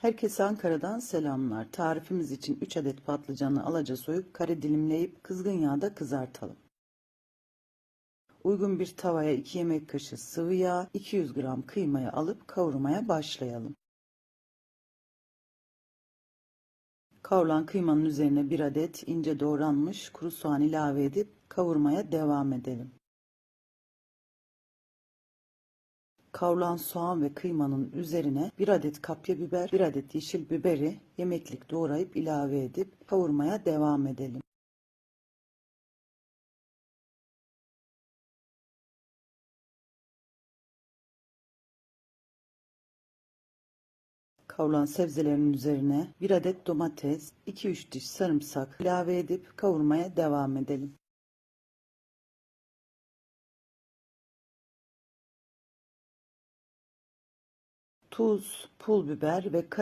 Herkese Ankara'dan selamlar. Tarifimiz için 3 adet patlıcanı alaca soyup kare dilimleyip kızgın yağda kızartalım. Uygun bir tavaya 2 yemek kaşığı sıvı yağ, 200 gram kıymayı alıp kavurmaya başlayalım. Kavrulan kıymanın üzerine bir adet ince doğranmış kuru soğan ilave edip kavurmaya devam edelim. Kavrulan soğan ve kıymanın üzerine bir adet kapya biber, bir adet yeşil biberi yemeklik doğrayıp ilave edip kavurmaya devam edelim. Kavrulan sebzelerin üzerine bir adet domates, 2-3 diş sarımsak ilave edip kavurmaya devam edelim. Tuz, pul biber ve